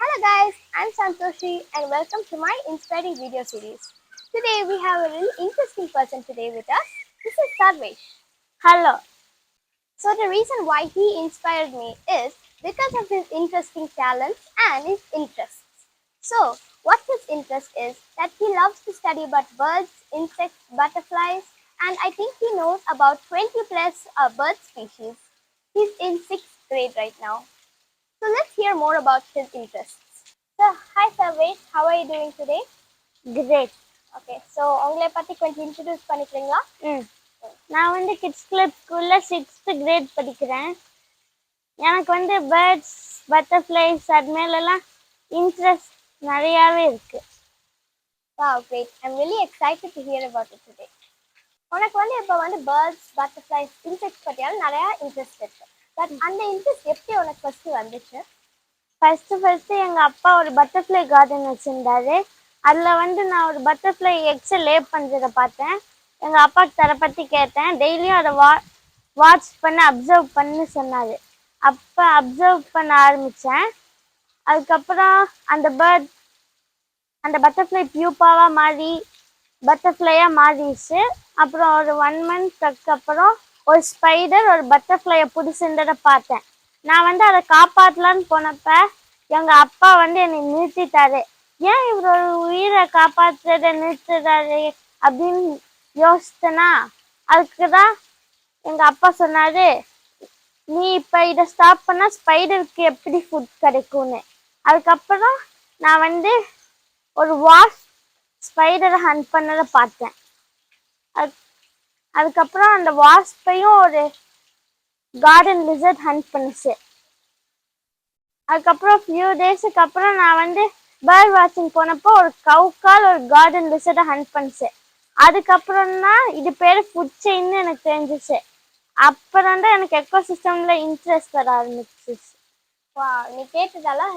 Hello guys, I'm Santoshi and welcome to my inspiring video series. Today we have a really interesting person today with us. This is Sarvesh. Hello. So the reason why he inspired me is because of his interesting talents and his interests. So what his interest is that he loves to study about birds, insects, butterflies and I think he knows about 20 plus uh, bird species. He's in 6th grade right now. So let's hear more about his interests. So hi Sarvesh, how are you doing today? Great. Okay so உங்களை பற்றி கொஞ்சம் introduce பண்ணிக்கிறீங்களா? ம். நான் வந்து kids club ஸ்கூலில் sixth grade படிக்கிறேன். எனக்கு வந்து பேர்ட்ஸ் பட்டர்ஃப்ளைஸ் அது மேலெல்லாம் இன்ட்ரெஸ்ட் நிறையாவே இருக்குது வா great I'm really excited to hear about it today. உனக்கு வந்து இப்போ வந்து பேர்ட்ஸ் பட்டர்ஃப்ளைஸ் இன்செக்ட்ஸ் பற்றியாலும் நிறையா இன்ட்ரெஸ்ட் இருக்கு. பட் அந்த இன்ட்ரெஸ்ட் எப்படி உனக்கு ஃபர்ஸ்ட் வந்துச்சு? ஃபஸ்ட்டு ஃபஸ்ட்டு எங்கள் அப்பா ஒரு பட்டர்ஃப்ளை கார்டன் வச்சுருந்தாரு. அதில் வந்து நான் ஒரு பட்டர்ஃப்ளை எக்ஸை லே பண்ணுறதை பார்த்தேன். எங்கள் அப்பாவுக்கு தர பற்றி கேட்டேன். டெய்லியும் அதை வா வாட்ச் பண்ண அப்சர்வ் பண்ணு சொன்னார். அப்போ அப்சர்வ் பண்ண ஆரம்பித்தேன் அதுக்கப்புறம் அந்த பேர்ட் அந்த பட்டர்ஃப்ளை பியூப்பாவாக மாறி பட்டர்ஃப்ளையாக மாறிடுச்சு. அப்புறம் ஒரு ஒன் மந்த்துக்கு அப்புறம் ஒரு ஸ்பைடர் ஒரு பட்டர்ஃப்ளையை பிடிச்சிருந்ததை பார்த்தேன். நான் வந்து அதை காப்பாற்றலான்னு போனப்ப எங்கள் அப்பா வந்து என்னை நிறுத்திட்டாரு. ஏன் இவர் ஒரு உயிரை காப்பாற்றுறத நிறுத்துறாரு அப்படின்னு யோசித்தனா? அதுக்கு தான் எங்கள் அப்பா சொன்னாரு நீ இப்போ இதை ஸ்டாப் பண்ணால் ஸ்பைடருக்கு எப்படி ஃபுட் கிடைக்கும்னு. அதுக்கப்புறம் நான் வந்து ஒரு வாஷ் ஸ்பைடரை ஹண்ட் பண்ணதை பார்த்தேன். அது அதுக்கப்புறம் அந்த வாஸ்பையும் ஒரு கார்டன் லிசர்ட் ஹண்ட் பண்ணுச்சு. அதுக்கப்புறம் ஃபியூ டேஸுக்கு அப்புறம் நான் வந்து பேர்ட் வாட்சிங் போனப்போ ஒரு கவுக்கால் ஒரு கார்டன் லிசர்ட்டை ஹண்ட் பண்ணுச்சு. அதுக்கப்புறம் தான் இது பேர் ஃபுட் செயின்னு எனக்கு தெரிஞ்சிச்சு. அப்புறம் தான் எனக்கு எக்கோ சிஸ்டமில் இன்ட்ரெஸ்ட் வர ஆரம்பிச்சிச்சு. வா நீ கேட்டதெல்லாம்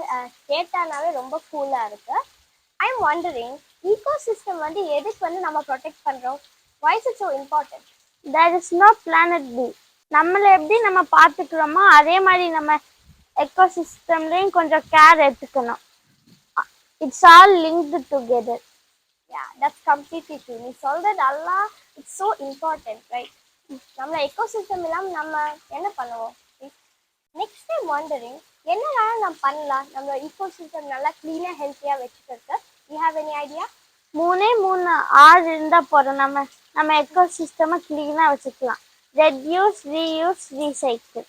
கேட்டானாவே ரொம்ப கூலாக இருக்கு. I am wondering ecosystem வந்து எதுக்கு வந்து நம்ம ப்ரொடெக்ட் பண்ணுறோம் why's it so important there is no planet B நம்மளை எப்படி நம்ம பார்த்துக்கிறோமோ அதே மாதிரி நம்ம எக்கோ சிஸ்டம்லேயும் கொஞ்சம் கேர் எடுத்துக்கணும். It's all linked together ya that's completely true நீ சொல்கிறது எல்லாம் இட்ஸ் ஸோ இம்பார்ட்டன்ட் ரைட் நம்ம எக்கோ சிஸ்டம் இல்லாமல் நம்ம என்ன பண்ணுவோம்? நெக்ஸ்ட் டைம் வாண்டரிங் என்னெல்லாம் நம்ம பண்ணலாம்? நம்ம ஈகோ சிஸ்டம் நல்லா க்ளீனாக ஹெல்த்தியாக வச்சுக்கிறதுக்கு யூ ஹாவ் எனி ஐடியா மூணே மூணு ஆறு இருந்தால் போதும். நம்ம நம்ம எக்கோ சிஸ்டமை க்ளீனாக வச்சுக்கலாம். ரெட்யூஸ் ரீயூஸ் ரீசைக்கிள்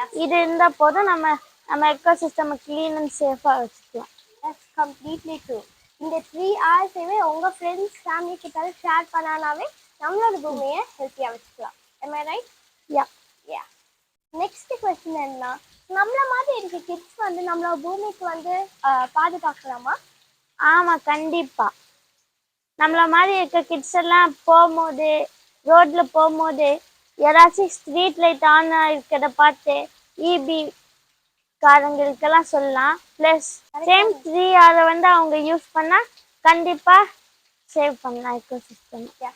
எஸ் இது இருந்தால் போதும். நம்ம நம்ம எக்கோ சிஸ்டமை க்ளீன் அண்ட் சேஃபாக வச்சுக்கலாம். தட்ஸ் கம்ப்ளீட்லி ட்ரூ இந்த த்ரீ ஹவர்ஸையுமே உங்கள் ஃப்ரெண்ட்ஸ் ஃபேமிலி கிட்ட ஷேர் பண்ணானாவே நம்மளோட பூமியை ஹெல்த்தியாக வச்சுக்கலாம். Am I right yeah yeah next question என்ன? நம்மள மாதிரி இருக்க கிட்ஸ் வந்து நம்மளோட பூமிக்கு வந்து பாதுகாக்கலாமா? ஆமாம் கண்டிப்பாக நம்மள மாதிரி இருக்க கிட்ஸ் எல்லாம் போகும்போது ரோட்டில் போகும்போது யாராச்சும் ஸ்ட்ரீட் லைட் ஆன் இருக்கிறத பார்த்து இபி காரங்களுக்கெல்லாம் சொல்லலாம். ப்ளஸ் சேம் த்ரீ அதை வந்து அவங்க யூஸ் பண்ணால் கண்டிப்பாக சேவ் பண்ணலாம் eco system yeah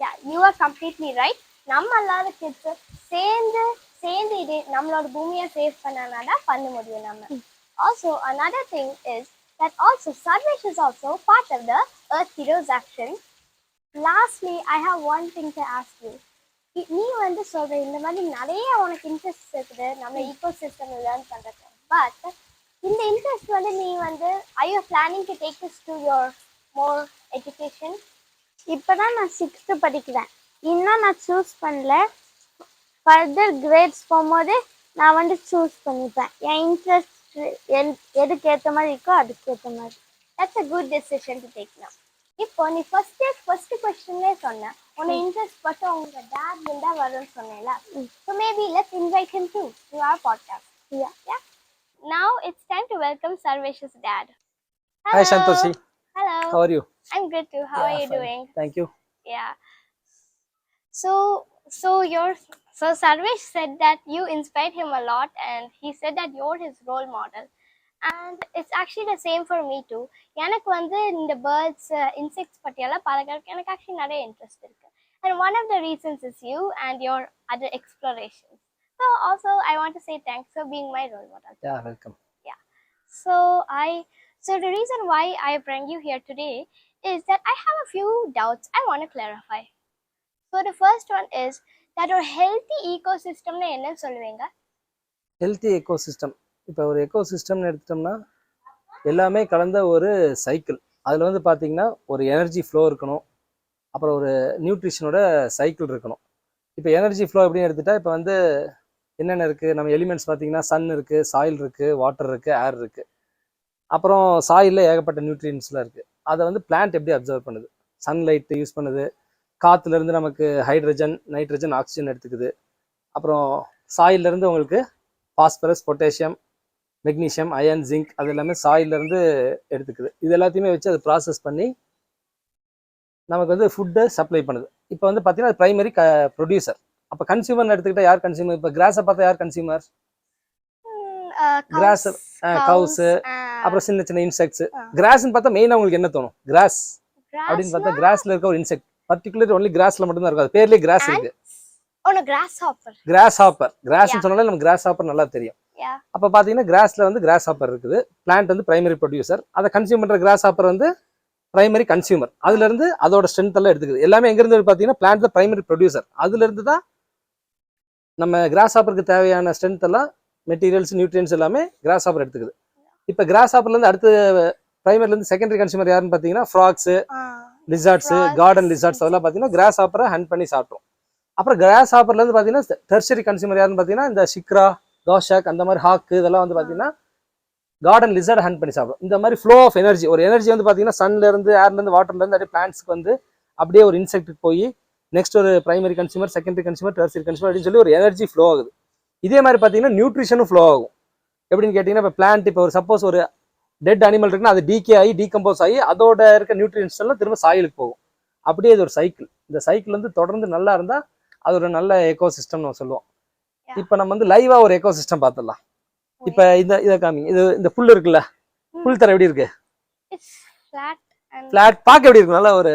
yeah you are completely right நம்ம அல்லாத கிட்ஸ் சேர்ந்து சேர்ந்து இது நம்மளோட பூமியை சேவ் பண்ணனா தான் பண்ண முடியும் நம்ம. Also another thing is that also Sarvesh is also part of the Earth Heroes action. Lastly, I have one thing to ask you. நீ வந்து சொல்ற இந்த மாதிரி நிறைய உனக்கு இன்ட்ரெஸ்ட் இருக்குது. நம்ம ஈகோ சிஸ்டம் லேர்ன் பண்றது பட் இந்த இன்ட்ரெஸ்ட் வந்து நீ வந்து I you planning to take this to your more education இப்போ தான் நான் சிக்ஸ்த்து படிக்கிறேன். இன்னும் நான் சூஸ் பண்ணல. ஃபர்தர் கிரேட்ஸ் போகும்போது நான் வந்து சூஸ் பண்ணிப்பேன். என் இன்ட்ரெஸ்ட் எதுக்கு ஏற்ற மாதிரி இருக்கோ அதுக்கு ஏற்ற மாதிரி that's a good decision to take now இப்போ நீ ஃபர்ஸ்ட் ஃபர்ஸ்ட் கொஸ்டின்லேயே சொன்ன உன்னை இன்ட்ரெஸ்ட் பட்டு உங்க டேட் இருந்தா வரும்னு சொன்னேன்ல so maybe let's invite him to to our podcast Yeah. Yeah now it's time to welcome Sarvesh's dad Hi Santoshi, Hello. how are you? I'm good too. How are Yeah, you fine. doing? Thank you. Yeah. So so your so Sarvesh said that you inspired him a lot and he said that you're his role model. And it's actually the same for me too. எனக்கு வந்து இந்த birds insects பற்றியெல்லாம் பழகிறதுக்கு எனக்கு actually நிறைய interest இருக்கு And one of the reasons is you and your other explorations. So also I want to say thanks for being my role model. Yeah, welcome. So I so the reason why I bring you here today is that I have a few doubts I want to clarify. So the first one is that ஒரு healthy ego சிஸ்டம்னு என்னன்னு சொல்லுவீங்க? Healthy echo system இப்போ ஒரு eco சிஸ்டம்னு எடுத்துட்டோம்னா எல்லாமே கலந்த ஒரு சைக்கிள் அதில் வந்து பார்த்தீங்கன்னா ஒரு எனர்ஜி ஃப்ளோ இருக்கணும். அப்புறம் ஒரு நியூட்ரிஷனோட சைக்கிள் இருக்கணும். இப்போ எனர்ஜி ஃப்ளோ எப்படின்னு எடுத்துட்டா இப்போ வந்து என்னென்ன இருக்குது நம்ம எலிமெண்ட்ஸ் பார்த்தீங்கன்னா சன் இருக்குது சாயில் இருக்குது வாட்டர் இருக்குது ஏர் இருக்குது அப்புறம் சாயிலில் ஏகப்பட்ட நியூட்ரியன்ஸ்லாம் இருக்குது அதை வந்து பிளான்ட் எப்படி அப்சர்வ் பண்ணுது? சன்லைட்டு யூஸ் பண்ணுது. காற்றுலேருந்து நமக்கு ஹைட்ரஜன் நைட்ரஜன் ஆக்சிஜன் எடுத்துக்குது. அப்புறம் சாயிலிருந்து உங்களுக்கு phosphorus potassium magnesium iron zinc அது எல்லாமே சாயிலிருந்து எடுத்துக்குது. இது எல்லாத்தையுமே வச்சு அது ப்ராசஸ் பண்ணி நமக்கு வந்து ஃபுட்டை சப்ளை பண்ணுது. இப்போ வந்து பார்த்தீங்கன்னா பிரைமரி க ப்ரொடியூசர் அப்போ கன்சியூமர்னு எடுத்துக்கிட்டா யார் கன்சியூமர் இப்போ கிராஸை பார்த்தா யார் கன்சியூமர் Grass, கவுஸ் அப்புறம் சின்ன சின்ன இன்செக்ட்ஸ். கிராஸ்ன்னு பார்த்தா மெயினாக உங்களுக்கு என்ன தோணும்? கிராஸ் அப்படின்னு பார்த்தா கிராஸ்ல இருக்க ஒரு இன்செக்ட் பர்டிகுலர் ஒன்லி கிராஸ்ல மட்டும் தான் இருக்கும். அது பேர்லயே கிராஸ் இருக்கு grass hopper grass hopper grass Yeah. சொன்னாலே நமக்கு கிராஸ் ஹாப்பர் நல்லா தெரியும். அப்ப பாத்தீங்கன்னா கிராஸ்ல வந்து கிராஸ் ஹாப்பர் இருக்குது. பிளான்ட் வந்து பிரைமரி ப்ரொடியூசர் அதை கன்சியூம் பண்ற கிராஸ் ஹாப்பர் வந்து பிரைமரி கன்சியூமர் அதுல இருந்து அதோட ஸ்ட்ரென்த் எல்லாம் எடுத்துக்குது. எல்லாமே எங்க இருந்து பாத்தீங்கன்னா பிளான்ட் தான் பிரைமரி ப்ரொடியூசர் அதுல இருந்து தான் நம்ம கிராஸ் ஹாப்பருக்கு தேவையான ஸ்ட்ரென்த் எல்லாம் மெட்டீரியல்ஸ் நியூட்ரியன்ஸ் எல்லாமே கிராஸ் ஹாப்பர் எடுத்துக்குது. இப்ப கிராஸ் ஹாப்பர்ல இருந்து அடுத்து பிரைமரில இருந்து செகண்டரி கன்சியூமர் யாருன்னு பாத்தீங்கன்னா ஃப்ராக்ஸ் லிசார்ட்ஸ் கார்டன் லிசார்ட்ஸ் அதெல்லாம் பார்த்தீங்கன்னா கிராஸ் ஹாப்பரை ஹண்ட் பண்ணி சாப்பிட்ரும் அப்புறம் கிராஸ் ஹாப்பர்ல இருந்து பார்த்தீங்கன்னா டெர்சரி கன்சியூமர் யாருன்னு பார்த்தீங்கன்னா இந்த சிக்ரா காஷாக் அந்த மாதிரி ஹாக்கு இதெல்லாம் வந்து பார்த்தீங்கன்னா கார்டன் லிசார்ட் ஹண்ட் பண்ணி சாப்பிடும். இந்த மாதிரி ஃப்ளோ ஆஃப் எனர்ஜி ஒரு எனர்ஜி வந்து பார்த்தீங்கன்னா சன்ல இருந்து ஏர்ல இருந்து வாட்டர்ல இருந்து அப்படியே பிளான்ட்ஸ்க்கு வந்து அப்படியே ஒரு இன்செக்ட்டுக்கு போய் நெக்ஸ்ட் ஒரு primary consumer secondary consumer tertiary consumer அப்படின்னு சொல்லி ஒரு எனர்ஜி ஃப்ளோ ஆகுது. இதே மாதிரி பார்த்தீங்கன்னா நியூட்ரிஷனும் ஃப்ளோ ஆகும். எப்படின்னு கேட்டிங்கன்னா இப்போ பிளான்ட் இப்போ ஒரு சப்போஸ் ஒரு டெட் அனிமல் இருக்குன்னா அது டீகே ஆகி டீகம்போஸ் ஆகி அதோட இருக்க நியூட்ரியன்ஸ் எல்லாம் திரும்ப சாயிலுக்கு போகும். அப்படியே இது ஒரு சைக்கிள் இந்த சைக்கிள் வந்து தொடர்ந்து நல்லா இருந்தா அது ஒரு நல்ல எக்கோ சிஸ்டம் நம்ம சொல்லுவோம். இப்போ நம்ம வந்து லைவா ஒரு எக்கோ சிஸ்டம் பார்த்துடலாம் இப்போ இந்த இதை காமிங்க. இது இந்த புல் இருக்குல்ல? புல் தர எப்படி இருக்கு? ஃபிளாட் அண்ட் பிளாட் பார்க்க எப்படி இருக்கு? நல்லா ஒரு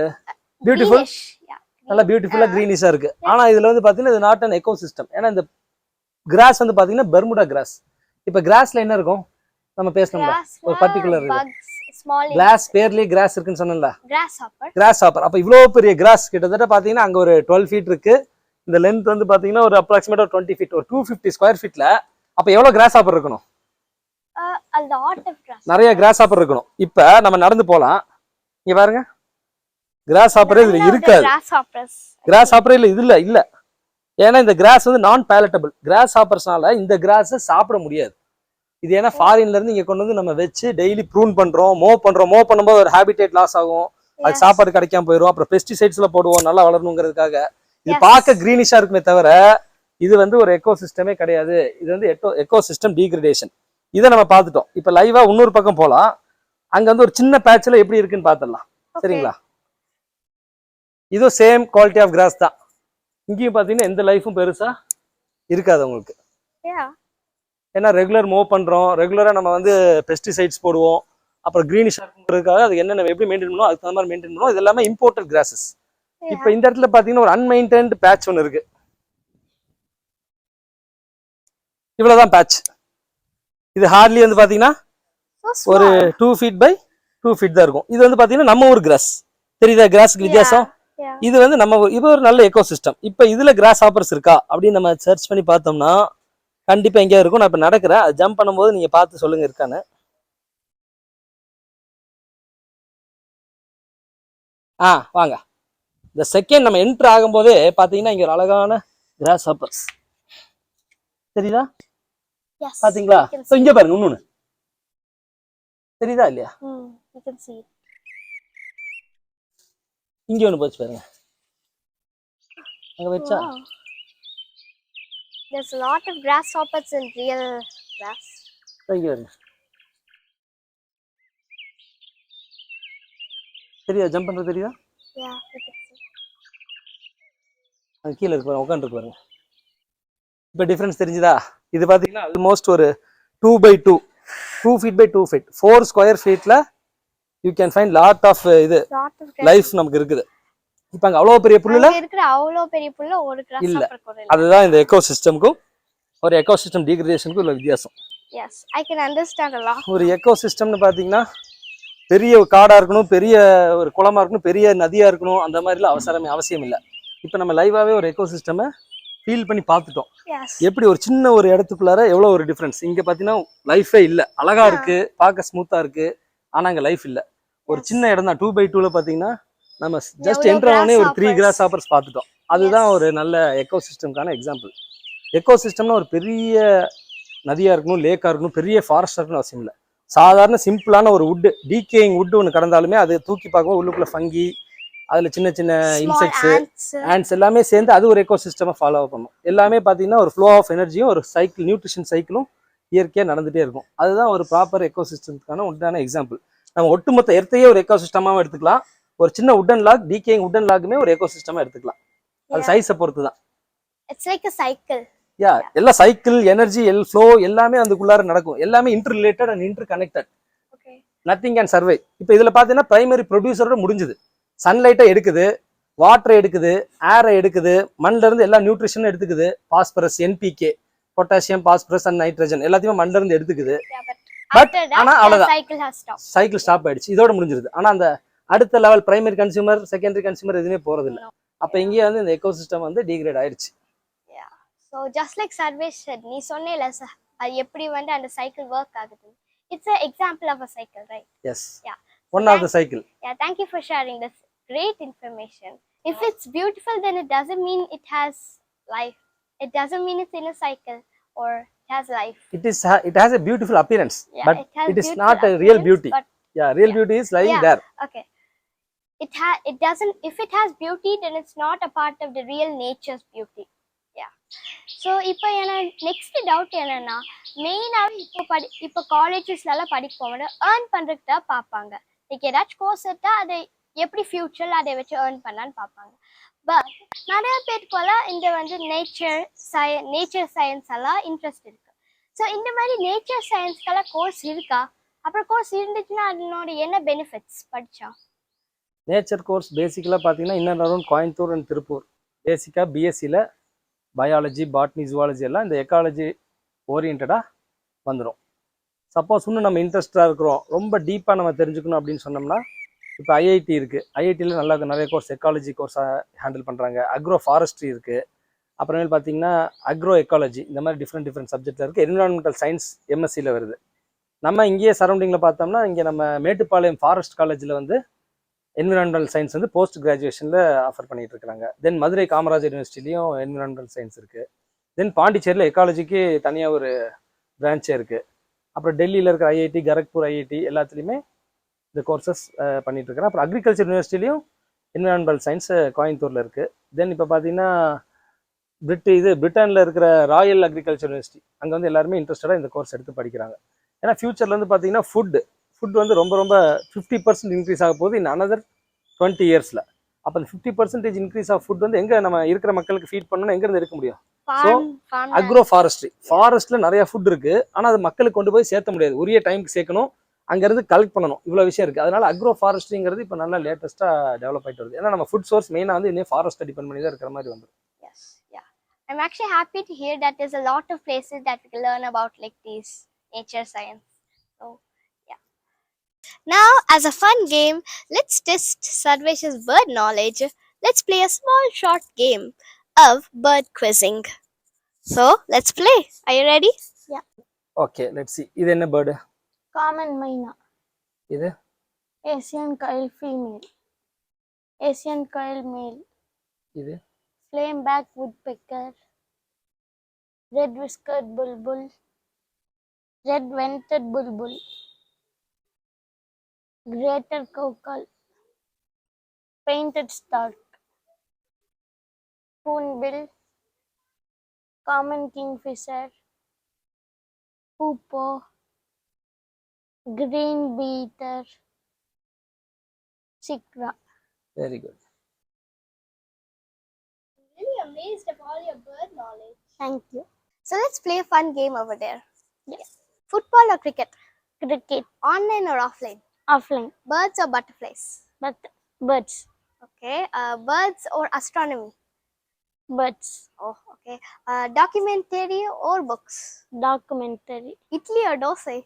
பியூட்டிஃபுல் yeah நல்லா பியூட்டிஃபுல்லா கிரீனிஷா இருக்கு. ஆனா இதுல வந்து பாத்தீங்கன்னா இது நாட் அன் எக்கோ சிஸ்டம் ஏன்னா இந்த கிராஸ் வந்து பாத்தீங்கன்னா பெர்முடா கிராஸ் இப்போ கிராஸ்ல என்ன இருக்கும்? நம்ம பேசணும்ல. ஒரு small கிளாஸ் பேர்லயே கிராஸ் இருக்குன்னு சொன்னேன்ல. Grasshopper. கிராஸ் ஹாப்பர் அப்போ இவ்வளோ பெரிய கிராஸ் கிட்டத்தட்ட பார்த்தீங்கன்னா அங்கே ஒரு டுவெல் ஃபீட் இருக்கு. இந்த லென்த் வந்து பார்த்தீங்கன்னா ஒரு அப்ராக்சிமேட் ஒரு டுவெண்ட்டி ஃபீட் ஒரு டூ ஃபிஃப்டி ஸ்கொயர் ஃபீட்ல அப்போ எவ்வளோ கிராஸ் ஹாப்பர் இருக்கணும் நிறைய கிராஸ் ஹாப்பர் இருக்கணும். இப்போ நம்ம நடந்து போகலாம் இங்க பாருங்க. கிராஸ் ஹாப்பரே இதுல இருக்காது. கிராஸ் ஹாப்பரே இல்லை இது இல்லை இல்லை. ஏன்னா இந்த கிராஸ் வந்து நான் பேலட்டபிள் கிராஸ் ஹாப்பர்ஸ்னால இந்த கிராஸை சாப்பிட முடியாது. இது ஏன்னா ஃபாரின்ல இருந்து இங்க கொண்டு வந்து நம்ம வச்சு டெய்லி ப்ரூன் பண்றோம் மோ பண்றோம். மோ பண்ணும்போது ஒரு ஹேபிடேட் லாஸ் ஆகும். Yes. சாப்பாடு கிடைக்காம போயிடும் அப்புறம் பெஸ்டிசைட்ஸ்ல போடுவோம் நல்லா வளரணுங்கிறதுக்காக. இது. பார்க்க கிரீனிஷா இருக்குமே தவிர இது வந்து ஒரு எக்கோ சிஸ்டமே கிடையாது. இது வந்து எக்கோ எக்கோ சிஸ்டம் டீக்ரடேஷன் இதை நம்ம பார்த்துட்டோம். இப்போ லைவா இன்னொரு பக்கம் போகலாம் அங்க வந்து ஒரு சின்ன பேட்ச்ல எப்படி இருக்குன்னு பார்த்துடலாம். சரிங்களா? இதுவும் சேம் குவாலிட்டி ஆஃப் கிராஸ் தான். இங்கேயும் பார்த்தீங்கன்னா எந்த லைஃபும் பெருசா இருக்காது உங்களுக்கு. ஏன்னா ரெகுலர் மூவ் பண்றோம். ரெகுலரா நம்ம வந்து பெஸ்டிசைட்ஸ் போடுவோம். அப்புறம் கிரீனிஷ் இருக்குங்கிறதுக்காக அது என்னென்ன எப்படி மெயின்டைன் பண்ணுவோம்? அதுக்கு தகுந்த மாதிரி மெயின்டைன் பண்ணுவோம். இது எல்லாமே இம்போர்ட்டட் கிராசஸ் இப்போ இந்த இடத்துல பார்த்தீங்கன்னா ஒரு அன்மெயின்டைன்ட் பேட்ச் ஒன்று இருக்கு. இவ்வளவுதான் பேட்ச் இது ஹார்ட்லி வந்து பார்த்தீங்கன்னா ஒரு two feet by two feet தான் இருக்கும். இது வந்து பார்த்தீங்கன்னா நம்ம ஊர் கிராஸ் தெரியுதா? கிராஸ்க்கு வித்தியாசம்? இது வந்து நம்ம இது ஒரு நல்ல எக்கோ சிஸ்டம் இப்போ இதுல கிராஸ் ஹாப்பர்ஸ் இருக்கா? அப்படின்னு நம்ம சர்ச் பண்ணி பார்த்தோம்னா கண்டிப்பா எங்கேயா இருக்கும். நான் இப்போ நடக்கிறேன். அது ஜம்ப் பண்ணும்போது நீங்க பார்த்து சொல்லுங்க இருக்கான்னு. ஆ வாங்க. இந்த செகண்ட் நம்ம என்ட்ரு ஆகும்போதே பார்த்தீங்கன்னா இங்க ஒரு அழகான கிராஸ் ஹாப்பர்ஸ் தெரியுதா can So, இங்க பாருங்க இன்னொன்னு. தெரியுதா இல்லையா? Hmm. இங்க ஒன்று போச்சு பாருங்க. அங்க வச்சா. There's a lot of grasshoppers in real grass. வருங்க தெரியுதா? ஜம்ப் பண்றது தெரியுதா? Yeah. அது கீழே இருக்கு பாருங்க உட்காந்துருக்கு பாருங்க. இப்போ டிஃப்ரென்ஸ் தெரிஞ்சுதா? இது பார்த்தீங்கன்னா ஆல்மோஸ்ட் ஒரு two by two two feet by two feet four square ஃபீட்ல you can find lot of இது Lot of லைஃப் நமக்கு இருக்குது. இப்போ அங்கே அவ்வளோ பெரிய புல்லுல? இருக்கிற அவ்வளோ பெரிய புல்ல ஒரு கூட இல்ல. அதுதான் இந்த எக்கோ சிஸ்டம்க்கும் ஒரு எக்கோ சிஸ்டம் டீக்ரடேஷனுக்கும் உள்ள வித்தியாசம். I can understand a lot. ஒரு எக்கோ சிஸ்டம்னு பார்த்தீங்கன்னா பெரிய காடா இருக்கணும் பெரிய ஒரு குளமா இருக்கணும் பெரிய நதியா இருக்கணும் அந்த மாதிரிலாம் அவசரமே அவசியம் இல்லை. இப்போ நம்ம லைவாவே ஒரு எக்கோ சிஸ்டமை ஃபீல் பண்ணி பார்த்துட்டோம். எப்படி ஒரு சின்ன ஒரு இடத்துக்குள்ளார எவ்வளோ ஒரு டிஃப்ரென்ஸ் இங்கே பார்த்தீங்கன்னா லைஃபே இல்லை. அழகா இருக்கு பார்க்க ஸ்மூத்தா இருக்கு ஆனால் அங்கே லைஃப் இல்லை. ஒரு. சின்ன இடம் தான் டூ பை டூவில் பார்த்தீங்கன்னா நம்ம ஜஸ்ட் எவ்வளோ என்ட்ரு ஆனே ஒரு த்ரீ. கிராஸ் ஆப்பர்ஸ் பார்த்துட்டோம். அதுதான். ஒரு நல்ல எக்கோ சிஸ்டம்க்கான எக்ஸாம்பிள் எக்கோ சிஸ்டம்னா ஒரு பெரிய நதியா இருக்கணும் லேக்கா இருக்கணும் பெரிய ஃபாரஸ்ட் இருக்கணும் அவசியம் இல்லை. சாதாரண சிம்பிளான ஒரு வுட் டீகேயிங் வுட் ஒன்று கடந்தாலுமே அது தூக்கி பார்க்கும்போது உள்ளுக்குள்ள ஃபங்கி அதுல சின்ன சின்ன இன்செக்ட்ஸ் ants. எல்லாமே சேர்ந்து அது ஒரு எக்கோ சிஸ்டமை ஃபாலோ பண்ணும். எல்லாமே பார்த்தீங்கன்னா ஒரு ஃப்ளோ ஆஃப் எனர்ஜியும் ஒரு சைக்கிள் நியூட்ரிஷன் சைக்கிளும் இயற்கையாக நடந்துகிட்டே இருக்கும். அதுதான் ஒரு ப்ராப்பர் எக்கோ சிஸ்டம்க்கான உண்டான எக்ஸாம்பிள் நம்ம ஒட்டுமொத்த எர்த்தையே ஒரு எக்கோ சிஸ்டமாகவும் எடுத்துக்கலாம். ஒரு சின்ன உட்டன் லாக் டிகேயிங் உட்டன் லாக்குமே ஒரு எக்கோ சிஸ்டமாக எடுத்துக்கலாம். அது. சைஸை பொறுத்து தான் like a cycle. யா எல்லாம் சைக்கிள் எனர்ஜி எல் ஃப்ளோ எல்லாமே அதுக்குள்ளார நடக்கும். எல்லாமே inter related and inter connected. Nothing can survive இப்போ இதில் பார்த்தீங்கன்னா பிரைமரி ப்ரொடியூசரோட முடிஞ்சுது. சன்லைட்டை எடுக்குது வாட்டரை எடுக்குது ஏரை எடுக்குது மண்ணுல இருந்து எல்லா நியூட்ரிஷனும் எடுத்துக்குது. Phosphorus NPK potassium phosphorus and nitrogen எல்லாத்தையுமே மண்ணுல இருந்து எடுத்துக்குது. ஆனா cycle has stopped. Cycle stop ஆயிடுச்சு. இதோட முடிஞ்சிருது. ஆனால் அந்த அடுத்த level primary consumer secondary consumer எதுவுமே போறதில்ல. அப்போ இங்கேயே வந்து இந்த எக்கோ சிஸ்டம் வந்து டிகிரேட் ஆயிடுச்சு just like Sarvesh said, நீ சொன்னேல sir, அது எப்படி வந்து அந்த cycle work ஆகுது. It's an example of a cycle, right? Yes Yeah. One of the cycle Yeah, thank you for sharing this great information. If it's beautiful, then it doesn't mean it has life. It doesn't mean it's in a cycle or it has life. it is it has a beautiful appearance Yeah, but it it is not a real beauty yeah real Yeah. beauty is lying Yeah. there okay, it ha- it doesn't. If it has beauty, then it's not a part of the real nature's beauty. Yeah. So இப்போ எனக்கு next doubt என்னன்னா மெயினாகவே இப்போ படி இப்போ காலேஜஸ்லலாம் படிக்க போகணும் earn பண்ணுறதுக்கு தான் பார்ப்பாங்க லைக் ஏதாச்சும் கோர்ஸ் எடுத்தால் அதை எப்படி ஃப்யூச்சரில் அதை வச்சு ஏர்ன் பண்ணலான்னு பார்ப்பாங்க பட் நிறைய பேருக்குலாம் இந்த வந்து நேச்சர் சய நேச்சர் சயின்ஸ் எல்லாம் இன்ட்ரெஸ்ட் இருக்கு ஸோ இந்த மாதிரி நேச்சர் சயின்ஸ்க்கெல்லாம் கோர்ஸ் இருக்கா அப்புறம் கோர்ஸ் இருந்துச்சுன்னா அதனோட என்ன பெனிஃபிட்ஸ் படிச்சா நேச்சர் கோர்ஸ் பேசிக்கலாக பார்த்தீங்கன்னா inner around Coimbatore and Tiruppur. பேசிக்காக பிஎஸ்சியில் பயாலஜி பாட்னி ஜுவாலஜி எல்லாம் இந்த எக்காலஜி ஓரியன்டாக வந்துடும் சப்போஸ் இன்னும் நம்ம இன்ட்ரெஸ்டாக இருக்கிறோம். ரொம்ப டீப்பாக நம்ம தெரிஞ்சுக்கணும் அப்படின்னு சொன்னோம்னா இப்போ ஐஐடி இருக்குது ஐஐடியில் நல்லா நிறைய கோர்ஸ் எக்காலஜி கோர்ஸாக ஹேண்டில் பண்ணுறாங்க அக்ரோ ஃபாரஸ்ட்ரி இருக்குது அப்புறமேல் பார்த்தீங்கன்னா அக்ரோ எக்காலஜி இந்த மாதிரி டிஃப்ரெண்ட் டிஃப்ரெண்ட் சப்ஜெக்டில் இருக்குது என்விரான்மெண்டல் சயின்ஸ் எம்எஸ்சியில் வருது. நம்ம இங்கேயே சரௌண்டிங்கில் பார்த்தோம்னா இங்கே நம்ம மேட்டுப்பாளையம் ஃபாரஸ்ட் காலேஜில் வந்து என்விரான்மெண்டல் சயின்ஸ் வந்து போஸ்ட் கிராஜுவேஷனில் ஆஃபர் பண்ணிகிட்டு இருக்காங்க தென் மதுரை காமராஜர் யூனிவர்சிட்டிலையும் என்விரான்மெண்டல் சயின்ஸ் இருக்குது தென் பாண்டிச்சேரியில் எக்காலஜிக்கு தனியாக ஒரு பிரான்ச்சே இருக்குது அப்புறம் டெல்லியில் இருக்கிற ஐஐடி கரக்பூர் ஐஐடி எல்லாத்துலேயுமே இந்த கோர்சஸ் பண்ணிகிட்டு இருக்கிறேன் அப்புறம் அக்ரிகல்ச்சர் யூனிவர்சிட்டிலையும் என்விரான்மெண்டல் சயின்ஸ் கோயம்புத்தூரில் இருக்குது தென் இப்போ பார்த்தீங்கன்னா பிரிட்டு இது பிரிட்டனில் இருக்கிற ராயல் அக்ரிகல்ச்சர் யூனிவர்சிட்டி அங்கே வந்து எல்லாருமே இன்ட்ரெஸ்டடாக இந்த கோர்ஸ் எடுத்து படிக்கிறாங்க. ஏன்னா ஃபியூச்சரில் வந்து பார்த்தீங்கன்னா ஃபுட் ஃபுட் வந்து ரொம்ப ரொம்ப ஃபிஃப்டி பர்சன்ட் இன்க்ரீஸ் ஆக போகுது இன் அனதர் டுவெண்ட்டி இயர்ஸில் அப்போ அந்த fifty percentage increase of food வந்து எங்கே நம்ம இருக்கிற மக்களுக்கு ஃபீட் பண்ணணும் எங்கேருந்து எடுக்க முடியும்? ஃபார்ம் அக்ரோ ஃபாரஸ்ட்ரி ஃபாரஸ்ட்ல நிறைய ஃபுட் இருக்கு. ஆனால் அது மக்களுக்கு கொண்டு போய் சேர்த்த முடியாது. உரிய டைமுக்கு சேர்க்கணும். அங்கேருந்து கலெக்ட் பண்ணணும். இவ்வளோ விஷயம் இருக்குது அதனால அக்ரோ ஃபாரஸ்ட்ரிங்கிறது இப்போ நல்லா லேட்டஸ்ட்டாக டெவலப் ஆகிட்டு வருது. ஏன்னா நம்ம ஃபுட் சோர்ஸ் மெயினாக வந்து இன்னும் ஃபாரஸ்ட்டை டிபெண்ட் பண்ணி தான் இருக்கிற மாதிரி வந்து Yes, yeah. I'm actually happy to hear that there's a lot of places that we can learn about like these nature science. So. Now, as a fun game, let's test Sarvesh's bird knowledge. Let's play a small short game of bird quizzing. So, let's play. Are you ready? Okay let see இது என்ன bird common மைனா இது Asian koel female Asian koel male இது flame back woodpecker, red whiskered bulbul, red vented bulbul, greater cocal, painted stork, spoonbill, common kingfisher, hoopoe, green beater, sikra. Very good. I'm really amazed of all your bird knowledge. Thank you. So let's play a fun game over there. Yes. Football or cricket? Cricket. Online or offline? Offline, Birds or butterflies? but birds. Okay. Uh, birds or astronomy? birds Oh, okay. Uh, documentary or books? documentary Italy or dosa?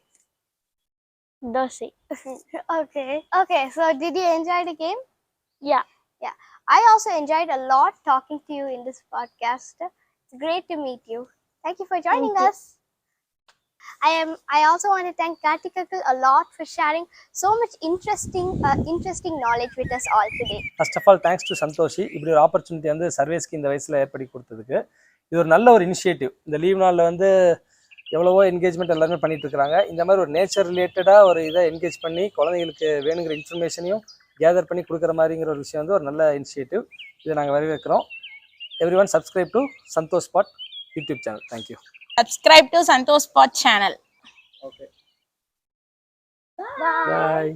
dosai okay. Okay. So, did you enjoy the game? yeah Yeah. I also enjoyed a lot talking to you in this podcast. It's great to meet you. Thank you for joining Thank you. I am. I also want to thank Kartikakul a lot for sharing so much interesting, uh, interesting knowledge with us all today. First of all thanks to Santhoshi இப்படி ஒரு opportunity வந்து சர்வேஸ்க்கு இந்த வயசில் ஏற்படுத்தி கொடுத்ததுக்கு. இது ஒரு நல்ல ஒரு இனிஷியேட்டிவ் இந்த லீவ் நாளில் வந்து எவ்வளவோ என்கேஜ்மெண்ட் எல்லாருமே பண்ணிட்டு இருக்காங்க. இந்த மாதிரி ஒரு நேச்சர் ரிலேட்டடாக ஒரு இதை என்கேஜ் பண்ணி குழந்தைங்களுக்கு வேணுங்கிற இன்ஃபர்மேஷனையும் கேதர் பண்ணி கொடுக்குற மாதிரிங்கிற ஒரு விஷயம் வந்து ஒரு நல்ல இனிஷியேட்டிவ் இதை நாங்கள் வரவேற்கிறோம். Every one subscribe to Santhosh spot YouTube channel thank you subscribe to Santosh Pot channel. Okay. Bye. Bye.